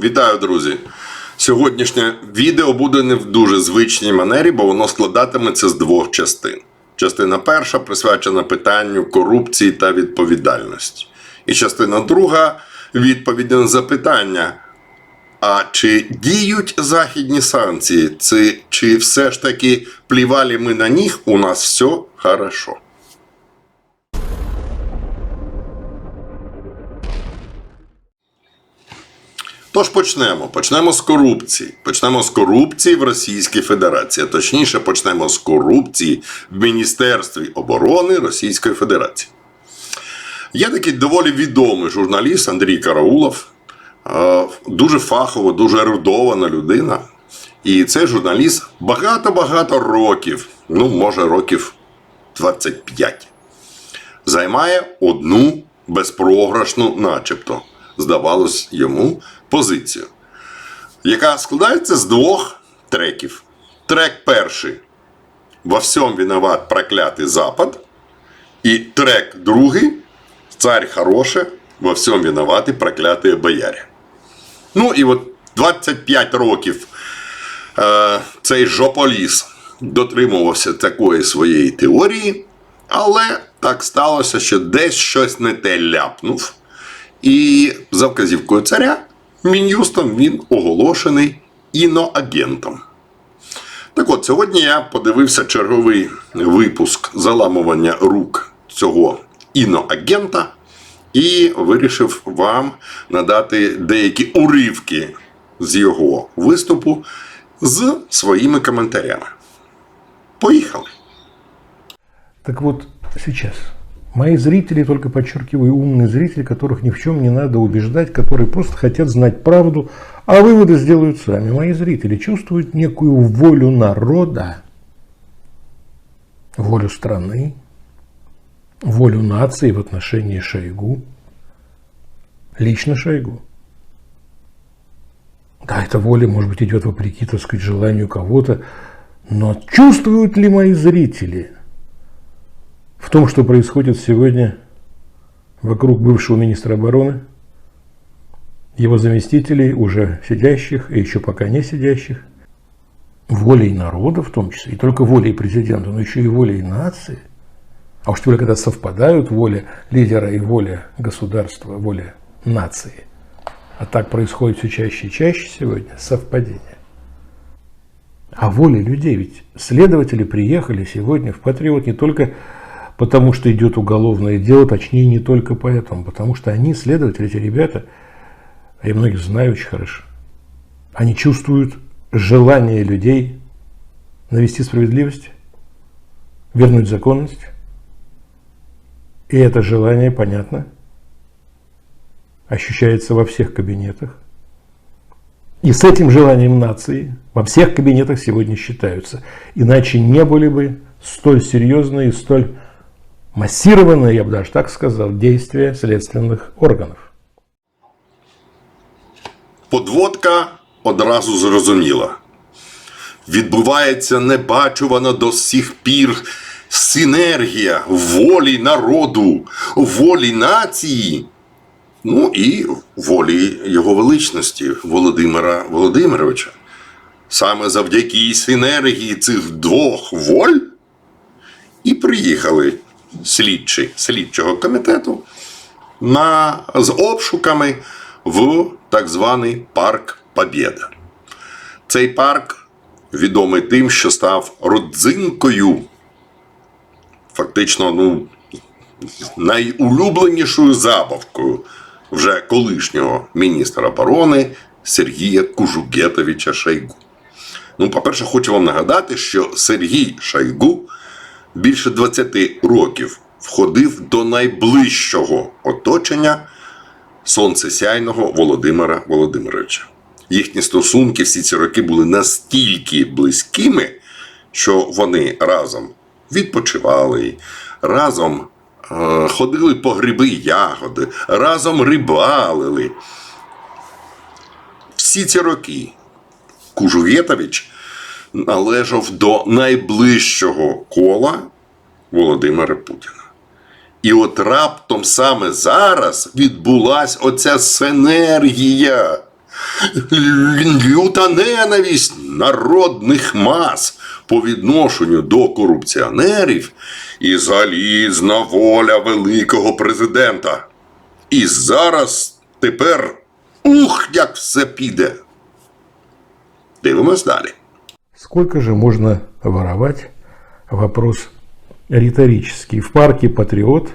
Вітаю, друзі! Сьогоднішнє відео буде не в дуже звичній манері, бо воно складатиметься з двох частин. Частина перша присвячена питанню корупції та відповідальності. І частина друга відповіді на запитання. А чи діють західні санкції? Чи, чи все ж таки плівали ми на них, у нас все хорошо? Тож почнемо. Почнемо з корупції. Почнемо з корупції в Російській Федерації. Точніше, почнемо з корупції в Міністерстві оборони Російської Федерації. Є такий доволі відомий журналіст Андрій Караулов, е, дуже фахова, дуже ерудована людина. І цей журналіст багато-багато років, ну, може, років 25, займає одну безпрограшну, начебто, здавалось йому, позицію, яка складається з двох треків. Трек перший во всьому виноват проклятий Запад. І трек другий Царь хороше, во всьому виноваты проклятые бояре. Ну і от 25 років е, цей жополіс дотримувався такої своєї теорії, але так сталося, що десь щось не те ляпнув. І за вказівкою царя Мін'юстом він оголошений іноагентом. Так от, сьогодні я подивився черговий випуск заламування рук цього іноагента і вирішив вам надати деякі уривки з його виступу з своїми коментарями. Поїхали! Так вот, сейчас. Мои зрители, только подчеркиваю, умные зрители, которых ни в чем не надо убеждать, которые просто хотят знать правду, а выводы сделают сами. Мои зрители чувствуют некую волю народа, волю страны, волю нации в отношении Шойгу, лично Шойгу. Да, эта воля, может быть, идет вопреки, так сказать, желанию кого-то, но чувствуют ли мои зрители – в том, что происходит сегодня вокруг бывшего министра обороны, его заместителей, уже сидящих и еще пока не сидящих, волей народа в том числе, и только волей президента, но еще и волей нации, а уж тем более, когда совпадают воля лидера и воля государства, воля нации, а так происходит все чаще и чаще сегодня, совпадение. А воля людей, ведь следователи приехали сегодня в Патриот не только потому что идет уголовное дело, точнее не только поэтому, потому что они, следователи, эти ребята, я многих знаю очень хорошо, они чувствуют желание людей навести справедливость, вернуть законность, и это желание, понятно, ощущается во всех кабинетах. И с этим желанием нации во всех кабинетах сегодня считаются. Иначе не были бы столь серьезные и столь массированное, я бы даже так сказал, действия следственных органов. Подводка одразу зрозуміла. Відбувається небачувана до сих пір синергія волі народу, волі нації, ну і волі його величності Володимира Володимировича. Саме завдяки синергії цих двох воль і приїхали слідчі слідчого комітету на, з обшуками в так званий парк Побєда. Цей парк відомий тим, що став родзинкою, фактично, ну, найулюбленішою забавкою вже колишнього міністра оборони Сергія Кужугетовича Шойгу. Ну, по-перше, хочу вам нагадати, що Сергій Шойгу більше 20 років входив до найближчого оточення сонцесяйного Володимира Володимировича. Їхні стосунки всі ці роки були настільки близькими, що вони разом відпочивали, разом е, ходили по гриби ягоди, разом рибалили. Всі ці роки Кужугетович належав до найближчого кола Володимира Путіна. І от раптом саме зараз відбулася оця синергія. люта ненависть народних мас по відношенню до корупціонерів і залізна воля великого президента. І зараз тепер ух, як все піде. Дивимось далі. Сколько же можно воровать? Вопрос риторический. В парке «Патриот»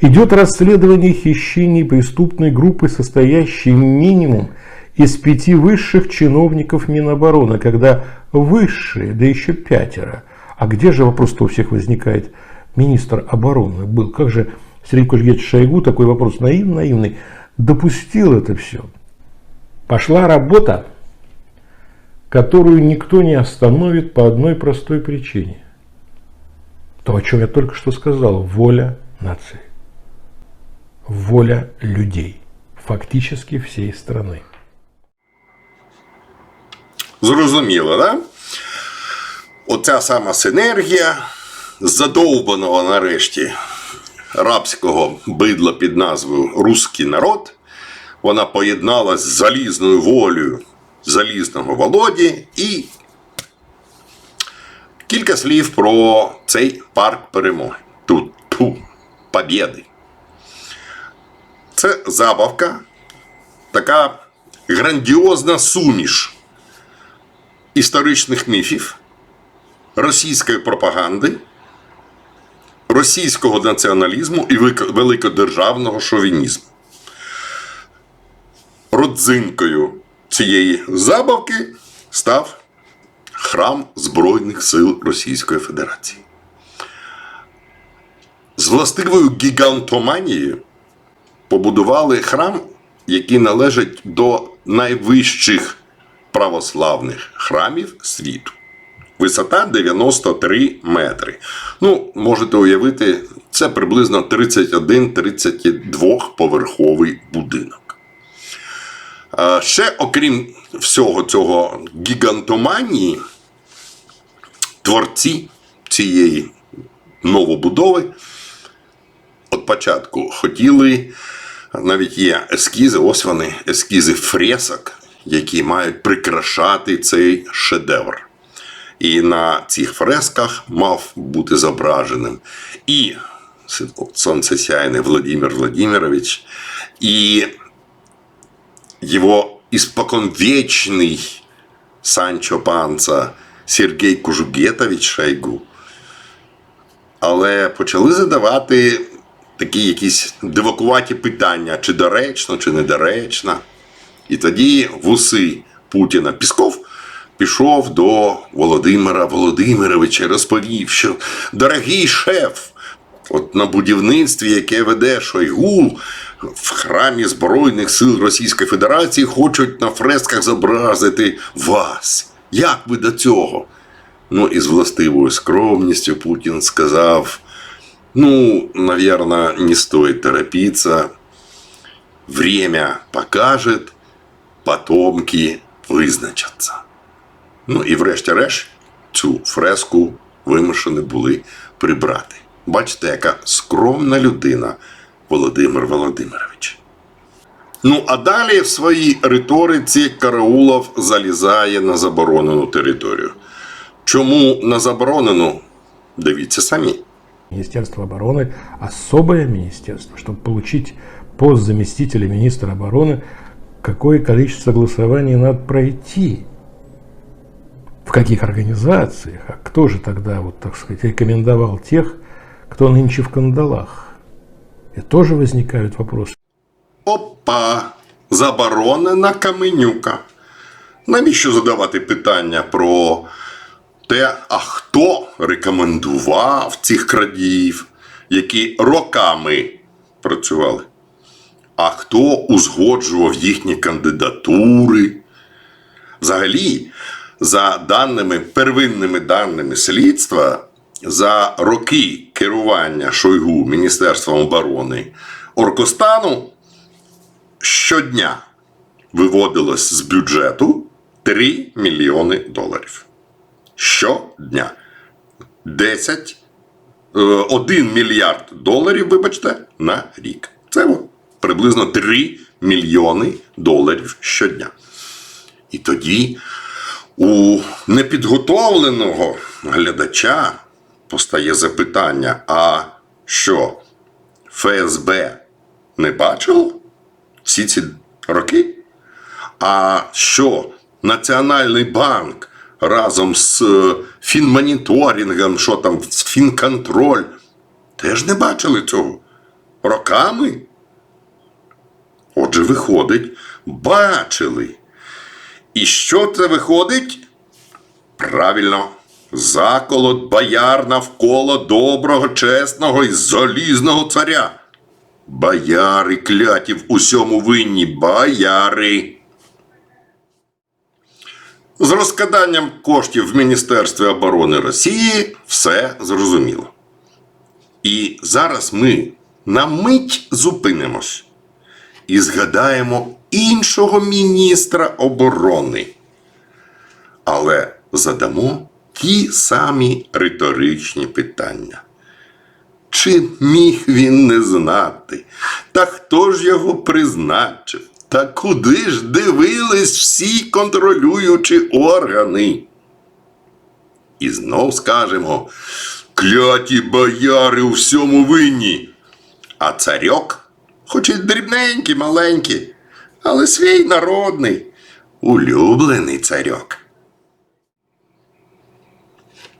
идет расследование хищений преступной группы, состоящей минимум из пяти высших чиновников Минобороны, когда высшие, да еще пятеро. А где же вопрос-то у всех возникает? Министр обороны был. Как же Сергей Кузьевич Шойгу, такой вопрос наивный, наивный, допустил это все? Пошла работа которую никто не остановит по одной простой причине. То, о чем я только что сказал, воля нации. Воля людей. Фактически всей страны. Зрозуміло, да? Оця сама синергія задовбаного нарешті рабського бидла під назвою Руський народ. Вона поєдналась з залізною волею залізного Володі і кілька слів про цей парк перемоги. Тут ту, побєди. Це забавка, така грандіозна суміш історичних міфів, російської пропаганди, російського націоналізму і великодержавного шовінізму. Родзинкою цієї забавки став храм Збройних сил Російської Федерації. З властивою гігантоманією побудували храм, який належить до найвищих православних храмів світу. Висота 93 метри. Ну, можете уявити, це приблизно 31-32 поверховий будинок. Ще, окрім всього цього гігантоманії, творці цієї новобудови від початку хотіли, навіть є ескізи, ось вони, ескізи фресок, які мають прикрашати цей шедевр. І на цих фресках мав бути зображеним і сонцесяйний Владимир Владимирович, і его испоконвечный Санчо Панца Сергій Кужугетович Шойгу. Але почали задавати такі якісь дивакуваті питання, чи доречно, чи недоречно. І тоді вуси Путіна Пісков пішов до Володимира Володимировича і розповів, що дорогий шеф, от на будівництві, яке веде Шойгу, в храмі Збройних сил Російської Федерації хочуть на фресках зобразити вас. Як ви до цього? Ну і з властивою скромністю Путін сказав: ну, наверное, не стоит торопиться. Время покажет, потомки визначаться. Ну і врешті-решт цю фреску вимушені були прибрати. Бачите, яка скромна людина Володимир Володимирович. Ну, а далі в своїй риториці Караулов залізає на заборонену територію. Чому на заборонену? Дивіться самі. Министерство обороны – особое министерство. Чтобы получить пост заместителя министра обороны, какое количество согласований надо пройти? В каких организациях? А кто же тогда, вот так сказать, рекомендовал тех, кто нынче в кандалах? И тоже возникают вопросы. Опа! Заборонена каменюка. Навіщо задавати питання про те, а хто рекомендував цих крадіїв, які роками працювали? А хто узгоджував їхні кандидатури? Взагалі, за даними, первинними даними слідства, за роки керування Шойгу Міністерством оборони Оркостану щодня виводилось з бюджету 3 мільйони доларів. Щодня. 10, 1 мільярд доларів, вибачте, на рік. Це приблизно 3 мільйони доларів щодня. І тоді у непідготовленого глядача постає запитання: а що, ФСБ не бачило всі ці роки? А що Національний банк разом з е, фінмоніторингом, що там, з фінконтроль, теж не бачили цього роками? Отже, виходить, бачили. І що це виходить? Правильно, заколот бояр навколо доброго, чесного і залізного царя. Бояри кляті в усьому винні, бояри. З розкиданням коштів в Міністерстві оборони Росії все зрозуміло. І зараз ми на мить зупинимось і згадаємо іншого міністра оборони. Але задамо ті самі риторичні питання. Чи міг він не знати? Та хто ж його призначив? Та куди ж дивились всі контролюючі органи? І знов скажемо: кляті бояри у всьому винні. А царьок, хоч і дрібненький, маленький, але свій народний, улюблений царьок.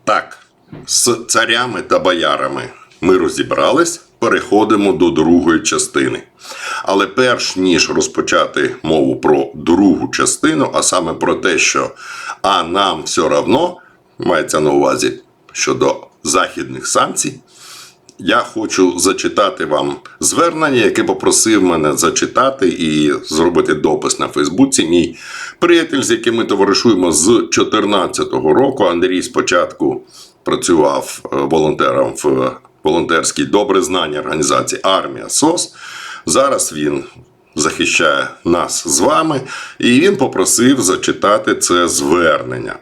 Так, з царями та боярами ми розібрались, переходимо до другої частини. Але перш ніж розпочати мову про другу частину, а саме про те, що а нам все равно, мається на увазі щодо західних санкцій, я хочу зачитати вам звернення, яке попросив мене зачитати і зробити допис на Фейсбуці. Мій приятель, з яким ми товаришуємо з 2014 року. Андрій спочатку працював е, волонтером в волонтерській добре знання організації Армія СОС. Зараз він захищає нас з вами, і він попросив зачитати це звернення.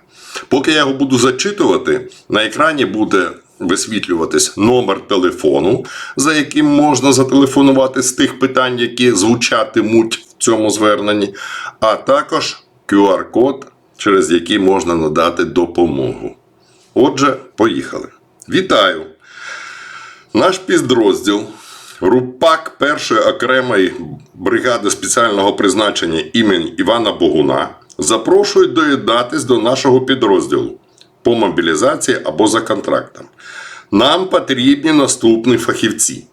Поки я його буду зачитувати, на екрані буде висвітлюватись номер телефону, за яким можна зателефонувати з тих питань, які звучатимуть в цьому зверненні, а також QR-код, через який можна надати допомогу. Отже, поїхали. Вітаю! Наш підрозділ Рупак першої окремої бригади спеціального призначення імені Івана Богуна запрошують доєднатись до нашого підрозділу по мобілізації або за контрактом. Нам потрібні наступні фахівці: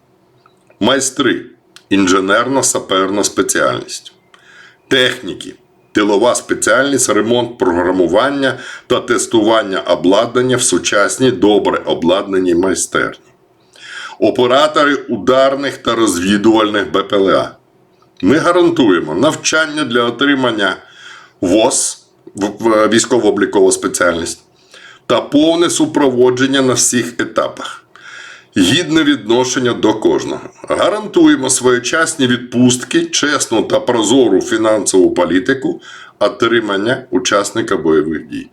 майстри, інженерно-саперна спеціальність, техніки, тилова спеціальність, ремонт програмування та тестування обладнання в сучасній добре обладнаній майстерні оператори ударних та розвідувальних БПЛА. Ми гарантуємо навчання для отримання ВОЗ військово-облікова спеціальність та повне супроводження на всіх етапах. Гідне відношення до кожного. Гарантуємо своєчасні відпустки, чесну та прозору фінансову політику, отримання учасника бойових дій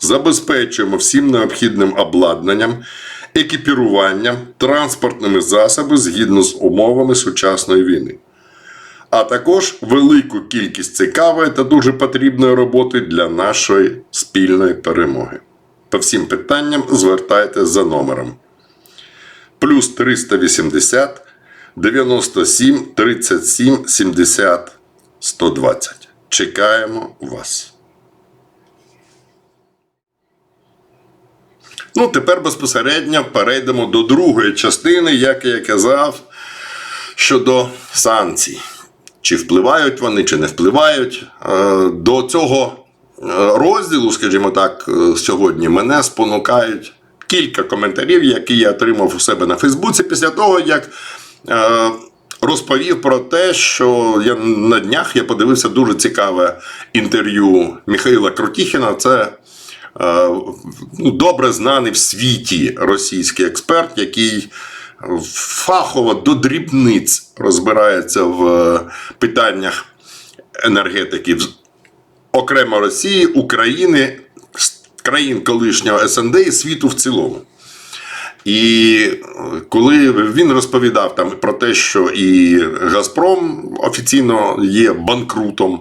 забезпечуємо всім необхідним обладнанням, екіпіруванням, транспортними засобами згідно з умовами сучасної війни. А також велику кількість цікавої та дуже потрібної роботи для нашої спільної перемоги. По всім питанням звертайтеся за номером плюс 380 97 37 70 120. Чекаємо вас. Ну, тепер безпосередньо перейдемо до другої частини, як я казав, щодо санкцій. Чи впливають вони, чи не впливають. Е, До цього розділу, скажімо так, е, сьогодні мене спонукають кілька коментарів, які я отримав у себе на Фейсбуці після того, як е, розповів про те, що я на днях я подивився дуже цікаве інтерв'ю Михайла Крутіхіна. Це е, ну, добре знаний в світі російський експерт, який фахово до дрібниць розбирається в питаннях енергетики окремо Росії, України, країн колишнього СНД і світу в цілому. І е, коли він розповідав там про те, що і Газпром офіційно є банкрутом,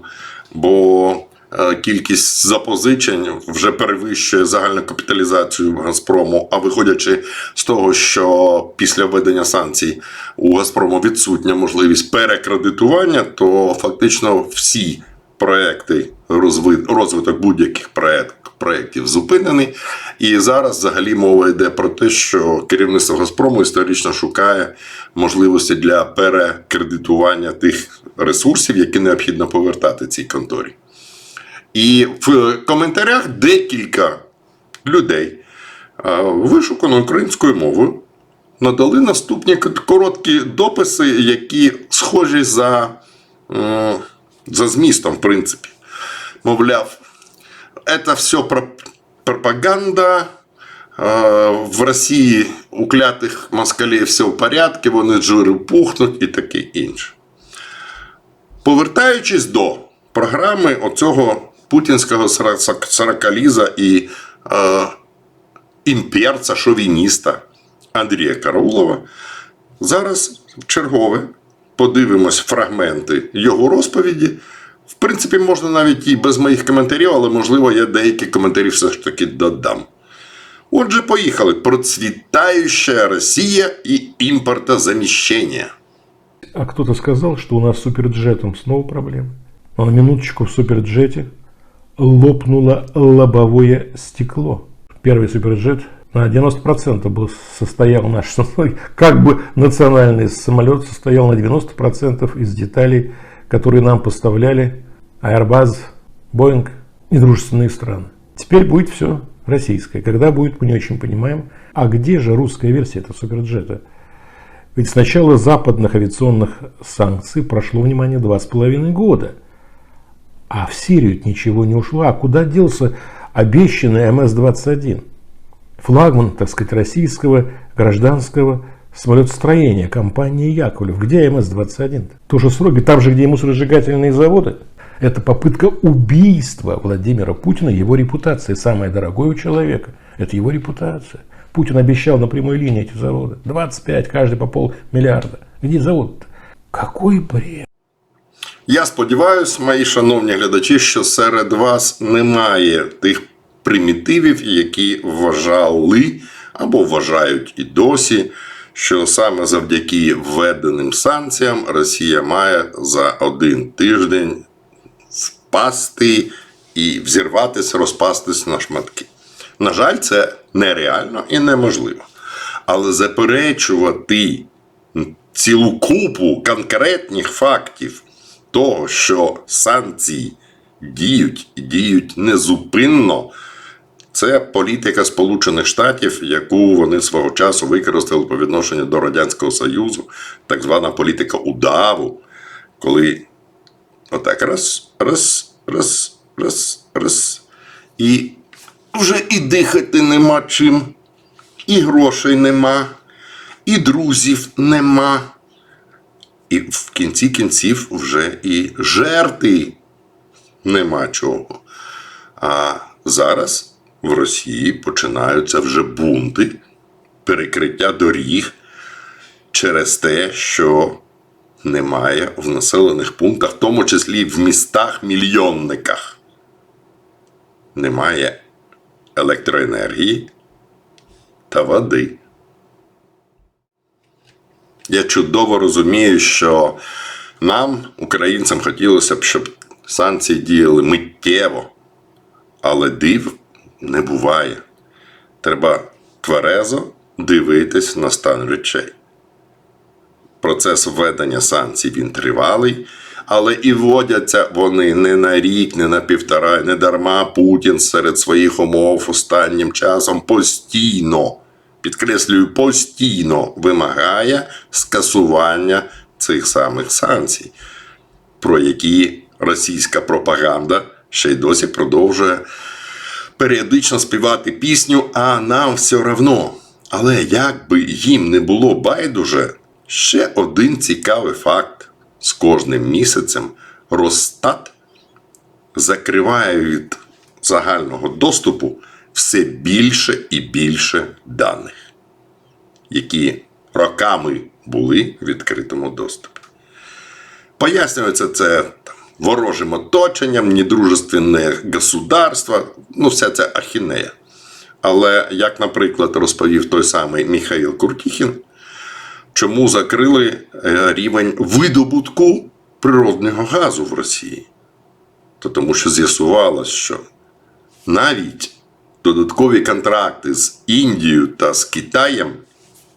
бо е, кількість запозичень вже перевищує загальну капіталізацію Газпрому. А виходячи з того, що після введення санкцій у Газпрому відсутня можливість перекредитування, то фактично всі проекти розвиток будь-яких проєктів зупинений. І зараз взагалі мова йде про те, що керівництво Газпрому історично шукає можливості для перекредитування тих ресурсів, які необхідно повертати цій конторі. І в коментарях декілька людей вишукано українською мовою надали наступні короткі дописи, які схожі за, за змістом, в принципі. Мовляв, это все пропаганда. В Росії у клятих москалів все в порядку, вони жиру пухнуть і таке інше. Повертаючись до програми оцього путінського саракаліза і е, імперця, шовініста Андрія Караулова, зараз чергове подивимось фрагменти його розповіді. В принципі, можна навіть і без моїх коментарів, але можливо я деякі коментарі все ж таки додам. Отже, поїхали. Процвітаюча Росія і імпортозаміщення. А кто-то сказал, что у нас с суперджетом снова проблемы. Но на минуточку в суперджете лопнуло лобовое стекло. Первый суперджет на 90% был, состоял наш самой, как бы национальный самолет состоял на 90% из деталей, которые нам поставляли Airbus, Boeing и дружественные страны. Теперь будет все российское. Когда будет, мы не очень понимаем. А где же русская версия этого суперджета? Ведь с начала западных авиационных санкций прошло, внимание, два с половиной года. А в Сирию ничего не ушло. А куда делся обещанный МС-21? Флагман, так сказать, российского гражданского самолетостроения, компании Яковлев. Где МС-21? Тоже сроки, там же, где и мусоросжигательные заводы. Это попытка убийства Владимира Путина, его репутации. Самое дорогое у человека – это его репутация. Путин обещал на прямой линии эти заводы. 25, каждый по полмиллиарда. Где завод-то? Какой бред. Я сподіваюся, мої шановні глядачі, що серед вас немає тих примітивів, які вважали або вважають і досі, Що саме завдяки введеним санкціям Росія має за один тиждень впасти і взірватися, розпастись на шматки. На жаль, це нереально і неможливо. Але заперечувати цілу купу конкретних фактів того, що санкції діють і діють незупинно, це політика Сполучених Штатів, яку вони свого часу використали по відношенню до Радянського Союзу, так звана політика удаву, коли отак раз, раз, раз, раз, раз. І вже і дихати нема чим, і грошей нема, і друзів нема. І в кінці кінців вже і жерти нема чого. А зараз в Росії починаються вже бунти, перекриття доріг через те, що немає в населених пунктах, в тому числі в містах-мільйонниках. Немає електроенергії та води. Я чудово розумію, що нам, українцям, хотілося б, щоб санкції діяли миттєво, але див не буває. Треба тверезо дивитись на стан речей. Процес введення санкцій він тривалий, але і вводяться вони не на рік, не на півтора, не дарма Путін серед своїх умов останнім часом постійно, підкреслюю, постійно вимагає скасування цих самих санкцій, про які російська пропаганда ще й досі продовжує періодично співати пісню, а нам все равно. Але як би їм не було байдуже, ще один цікавий факт: з кожним місяцем Росстат закриває від загального доступу все більше і більше даних, які роками були в відкритому доступі. Пояснюється це ворожим оточенням, недружественне государство, ну, вся ця ахінея. Але, як, наприклад, розповів той самий Міхаїл Куртіхін, чому закрили е, рівень видобутку природного газу в Росії? То тому що з'ясувалось, що навіть додаткові контракти з Індією та з Китаєм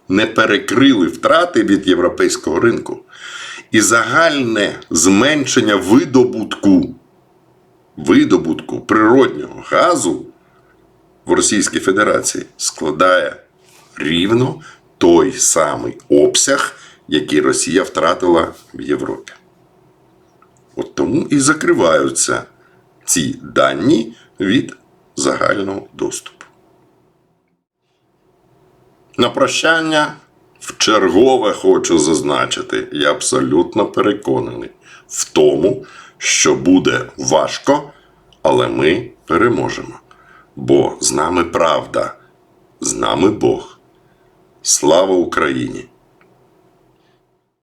не перекрили втрати від європейського ринку. І загальне зменшення видобутку, видобутку природнього газу в Російській Федерації складає рівно той самий обсяг, який Росія втратила в Європі. От тому і закриваються ці дані від загального доступу. На прощання в чергове хочу зазначити, я абсолютно переконаний в тому, що буде важко, але ми переможемо. Бо з нами правда, з нами Бог. Слава Україні!